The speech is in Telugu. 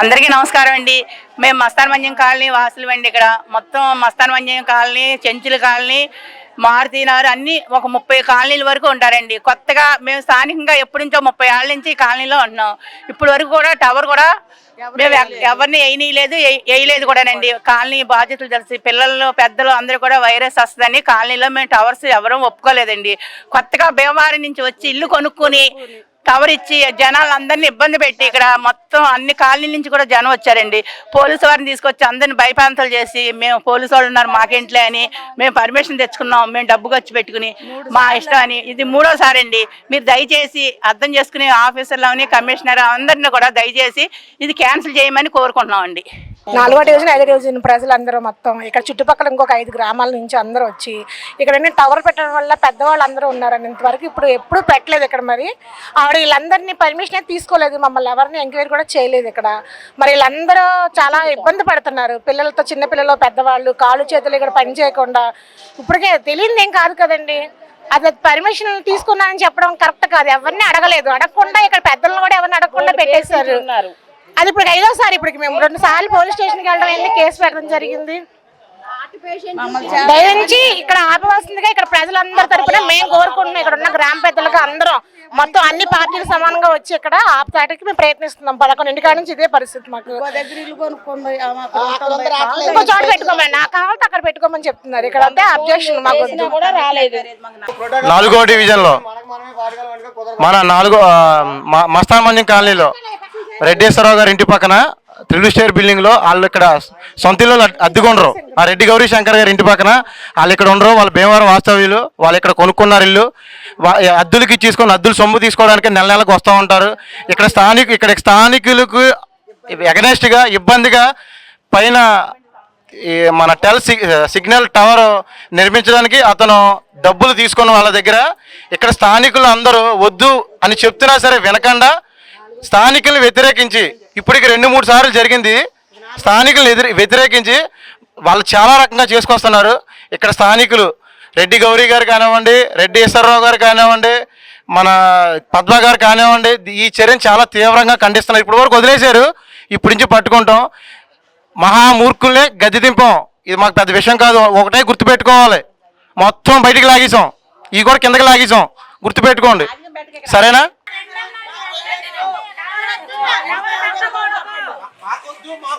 అందరికీ నమస్కారం అండి. మేము మస్తాన్ మంజం కాలనీ వాసులు అండి ఇక్కడ. మొత్తం మస్తాన్ మంజం కాలనీ చెంచుల కాలనీ మారుతీనారు అన్ని ఒక ముప్పై కాలనీల వరకు ఉంటారండి. కొత్తగా మేము స్థానికంగా ఎప్పటి నుంచో ముప్పై ఏళ్ళ నుంచి ఈ కాలనీలో ఉంటున్నాం. ఇప్పటి వరకు కూడా టవర్ కూడా మేము ఎవ- ఎవరిని వేయనీయలేదు వేయ- వేయలేదు కూడానండి. కాలనీ బాధ్యతలు తెలిసి. పిల్లలు పెద్దలు అందరూ కూడా వైరస్ వస్తుందని కాలనీలో మేము టవర్స్ ఎవరూ ఒప్పుకోలేదండి. కొత్తగా భీమవరం నుంచి వచ్చి ఇల్లు కొనుక్కొని టవర్ ఇచ్చి జనాలందరినీ ఇబ్బంది పెట్టి ఇక్కడ మొత్తం అన్ని కాలనీ నుంచి కూడా జనం వచ్చారండి. పోలీసు వారిని తీసుకొచ్చి అందరిని భయపాంతలు చేసి మేము పోలీసు వాళ్ళు ఉన్నారు మాకేంట్లే అని మేము పర్మిషన్ తెచ్చుకున్నాం మేము డబ్బు ఖర్చు పెట్టుకుని మా ఇష్టం అని. ఇది మూడోసారి అండి. మీరు దయచేసి అర్థం చేసుకుని ఆఫీసర్లని కమిషనర్ అందరిని కూడా దయచేసి ఇది క్యాన్సిల్ చేయమని కోరుకుంటున్నాం అండి నాలుగో డివిజన్ ఐదో డివిజన్ ప్రజలందరూ మొత్తం ఇక్కడ చుట్టుపక్కల ఇంకొక ఐదు గ్రామాల నుంచి అందరూ వచ్చి ఇక్కడ టవర్ పెట్టడం వల్ల పెద్దవాళ్ళు అందరూ ఉన్నారండి. ఇంతవరకు ఇప్పుడు ఎప్పుడు పెట్టలేదు ఇక్కడ మరి. ఆవిడ వీళ్ళందరినీ పర్మిషన్ తీసుకోలేదు మమ్మల్ని ఎవరిని ఎంక్వైరీ కూడా చేయలేదు ఇక్కడ. మరి వీళ్ళందరూ చాలా ఇబ్బంది పడుతున్నారు. పిల్లలతో చిన్న పిల్లలు పెద్దవాళ్ళు కాళ్ళు చేతులు ఇక్కడ పని చేయకుండా. ఇప్పటికే తెలియదు ఏం కాదు కదండి. అది పర్మిషన్ తీసుకున్నానని చెప్పడం కరెక్ట్ కాదు. ఎవరిని అడగలేదు. అడగకుండా ఇక్కడ పెద్దలను కూడా ఎవరిని అడగకుండా పెట్టేశారు. అది ఇప్పుడు ఐదోసారి ఇప్పటికి మేము రెండు సార్లు పోలీస్ స్టేషన్కి వెళ్ళడం వెళ్ళి కేసు పెట్టడం జరిగింది. దయించి ఇక్కడ ఆపవలసిందిగా ఇక్కడ ప్రజలందరి తరపున మేము కోరుకుంటున్నాం. ఇక్కడ ఉన్న గ్రామ పెద్దలుగా అందరం మొత్తం అన్ని పార్టీలు సమానంగా వచ్చి ఇక్కడ ఆపటానికి మేము ప్రయత్నిస్తున్నాం. పదకొండింటి కాడ నుంచి ఇదే పరిస్థితి మాకు. ఇంకో చోట పెట్టుకోమని. నాకు కావాలి అక్కడ పెట్టుకోమని చెప్తున్నారు. ఇక్కడ అయితే అబ్జెక్షన్ మాకు వద్దు. నాలుగో డివిజన్లో. మన నాలుగో మస్తాన్ కాలనీలో. రెడ్డేశ్వరరావు గారి ఇంటి పక్కన త్రిలు స్టేర్ బిల్డింగ్లో వాళ్ళు ఇక్కడ సొంత ఇల్లు ఆ రెడ్డి గౌరీ శంకర్ గారి ఇంటి పక్కన వాళ్ళు ఇక్కడ ఉండరు. వాళ్ళ భీమవరం వాస్తవ్యులు. వాళ్ళు ఇక్కడ కొనుక్కున్నారు ఇల్లు. అద్దులకి ఇచ్చేసుకొని అద్దులు సొమ్ము తీసుకోవడానికి నెల నెలకు వస్తూ ఉంటారు. ఇక్కడ స్థానిక ఇక్కడ స్థానికులకు ఎగనెస్ట్గా ఇబ్బందిగా పైన మన టెల్ సిగ్నల్ టవర్ నిర్మించడానికి అతను డబ్బులు తీసుకున్న వాళ్ళ దగ్గర. ఇక్కడ స్థానికులు అందరూ వద్దు అని చెప్తున్నా సరే వినకుండా స్థానికులను వ్యతిరేకించి ఇప్పటికి రెండు మూడు సార్లు జరిగింది. స్థానికులను ఎదిరి వ్యతిరేకించి వాళ్ళు చాలా రకంగా చేసుకొస్తున్నారు. ఇక్కడ స్థానికులు రెడ్డి గౌరీ గారు కానివ్వండి రెడ్డి ఈశ్వరరావు గారు కానివ్వండి మన పద్మ గారు కానివ్వండి ఈ చర్యను చాలా తీవ్రంగా ఖండిస్తున్నారు. ఇప్పటి వరకు వదిలేశారు. ఇప్పటి నుంచి పట్టుకుంటాం. మహామూర్ఖుల్నే గద్దె దింపాం. ఇది మాకు పెద్ద విషయం కాదు. ఒకటే గుర్తుపెట్టుకోవాలి. మొత్తం బయటికి లాగేసాం ఇవి కూడా కిందకి లాగేసాం గుర్తుపెట్టుకోండి. సరేనా?